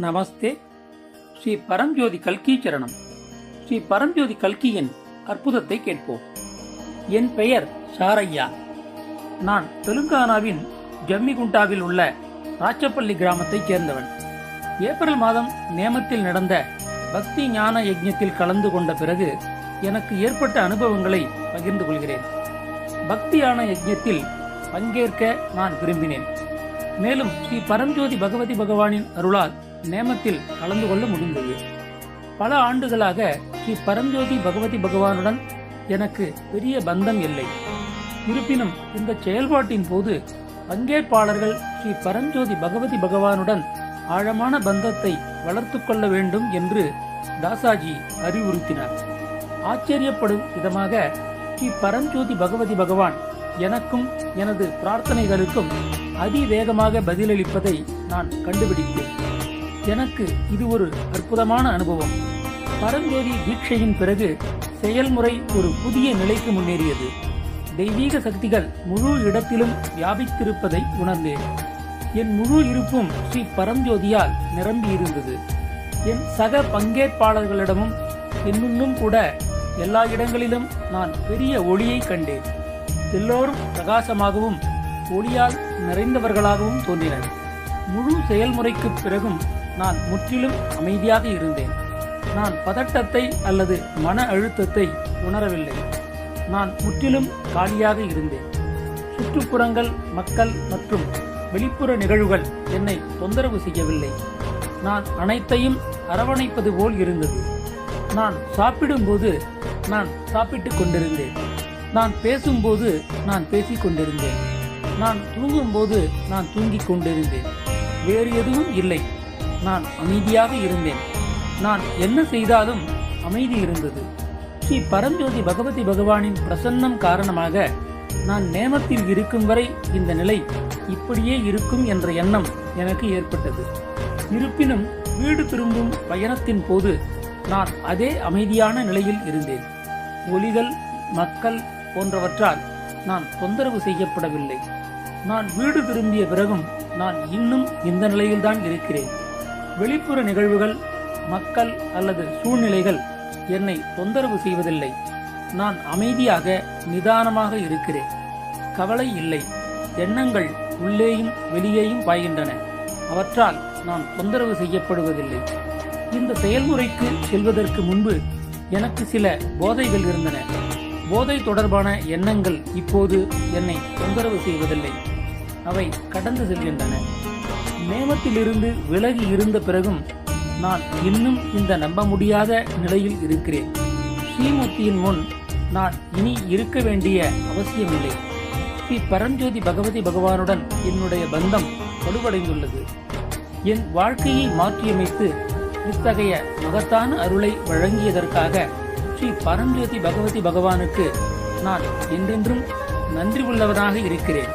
நமஸ்தே. ஸ்ரீ பரம்ஜோதி கல்கி சரணம். ஸ்ரீ பரம்ஜோதி கல்கியின் அற்புதத்தை கேட்போம். என் பெயர் சாரையா நான் தெலுங்கானாவின் ஜம்மிகுண்டாவில் உள்ள ராச்சப்பள்ளி கிராமத்தைச் சேர்ந்தவன். ஏப்ரல் மாதம் நேமத்தில் நடந்த பக்தி ஞான யஜ்யத்தில் கலந்து கொண்ட பிறகு எனக்கு ஏற்பட்ட அனுபவங்களை பகிர்ந்து கொள்கிறேன். பக்தி ஞான யஜ்ஞத்தில் பங்கேற்க நான் விரும்பினேன். மேலும் ஸ்ரீ பரஞ்சோதி பகவதி பகவானின் அருளால் நேமத்தில் கலந்து கொள்ள முடிந்தது. பல ஆண்டுகளாக ஸ்ரீ பரஞ்சோதி பகவதி பகவானுடன் எனக்கு பெரிய பந்தம் இல்லை. இருப்பினும் இந்த செயல்பாட்டின் போது பங்கேற்பாளர்கள் ஸ்ரீ பரஞ்சோதி பகவதி பகவானுடன் ஆழமான பந்தத்தை வளர்த்து கொள்ள வேண்டும் என்று தாசாஜி அறிவுறுத்தினார். ஆச்சரியப்படும் விதமாக ஸ்ரீ பரஞ்சோதி பகவதி பகவான் எனக்கும் எனது பிரார்த்தனைகளுக்கும் அதிவேகமாக பதிலளிப்பதை நான் கண்டுபிடித்தேன். எனக்கு இது ஒரு அற்புதமான அனுபவம். பரஞ்சோதி தீட்சையின் பிறகு செயல்முறை ஒரு புதிய நிலைக்கு முன்னேறியது. தெய்வீக சக்திகள் முழு இடத்திலும் வியாபித்திருப்பதை உணர்ந்தேன். என் முழு இருப்பும் ஸ்ரீ பரஞ்சோதியால் நிரம்பியிருந்தது. என் சக பங்கேற்பாளர்களிடமும் இன்னும் கூட எல்லா இடங்களிலும் நான் பெரிய ஒளியை கண்டேன். எல்லோரும் பிரகாசமாகவும் ஒளியால் நிறைந்தவர்களாகவும் தோன்றினர். முழு செயல்முறைக்குப் பிறகும் நான் முற்றிலும் அமைதியாக இருந்தேன். நான் பதட்டத்தை அல்லது மன அழுத்தத்தை உணரவில்லை. நான் முற்றிலும் காலியாக இருந்தேன். சுற்றுப்புறங்கள் மக்கள் மற்றும் வெளிப்புற நிகழ்வுகள் என்னை தொந்தரவு செய்யவில்லை. நான் அனைத்தையும் அரவணைப்பது போல் இருந்தது. நான் சாப்பிடும்போது நான் சாப்பிட்டுக் கொண்டிருந்தேன். நான் பேசும்போது நான் பேசிக் கொண்டிருந்தேன். நான் தூங்கும்போது நான் தூங்கிக் கொண்டிருந்தேன். வேறு எதுவும் இல்லை. நான் அமைதியாக இருந்தேன். நான் என்ன செய்தாலும் அமைதி இருந்தது. ஸ்ரீ பரஞ்சோதி பகவதி பகவானின் பிரசன்னம் காரணமாக நான் நேமத்தில் இருக்கும் வரை இந்த நிலை இப்படியே இருக்கும் என்ற எண்ணம் எனக்கு ஏற்பட்டது. இருப்பினும் வீடு திரும்பும் பயணத்தின் போது நான் அதே அமைதியான நிலையில் இருந்தேன். ஒலிகள் மக்கள் போன்றவற்றால் நான் தொந்தரவு செய்யப்படவில்லை. நான் வீடு திரும்பிய பிறகும் நான் இன்னும் இந்த நிலையில்தான் இருக்கிறேன். வெளிப்புற நிகழ்வுகள் மக்கள் அல்லது சூழ்நிலைகள் என்னை தொந்தரவு செய்வதில்லை. நான் அமைதியாக நிதானமாக இருக்கிறேன். கவலை இல்லை. எண்ணங்கள் உள்ளேயும் வெளியேயும் பாய்கின்றன. அவற்றால் நான் தொந்தரவு செய்யப்படுவதில்லை. இந்த செயல்முறைக்கு செல்வதற்கு முன்பு எனக்கு சில போதைகள் இருந்தன. போதை தொடர்பான எண்ணங்கள் இப்போது என்னை தொந்தரவு செய்வதில்லை. அவை கடந்து செல்கின்றன. நேமத்திலிருந்து விலகி இருந்த பிறகும் நான் இன்னும் இந்த நம்ப முடியாத நிலையில் இருக்கிறேன். ஸ்ரீமூர்த்தியின் முன் நான் இனி இருக்க வேண்டிய அவசியமில்லை. ஸ்ரீ பரஞ்சோதி பகவதி பகவானுடன் என்னுடைய பந்தம் வலுவடைந்துள்ளது என் வாழ்க்கையை மாற்றியமைத்து இத்தகைய மகத்தான அருளை வழங்கியதற்காக ஸ்ரீ பரஞ்சோதி பகவதி பகவானுக்கு நான் என்றென்றும் நன்றி உள்ளவனாக இருக்கிறேன்.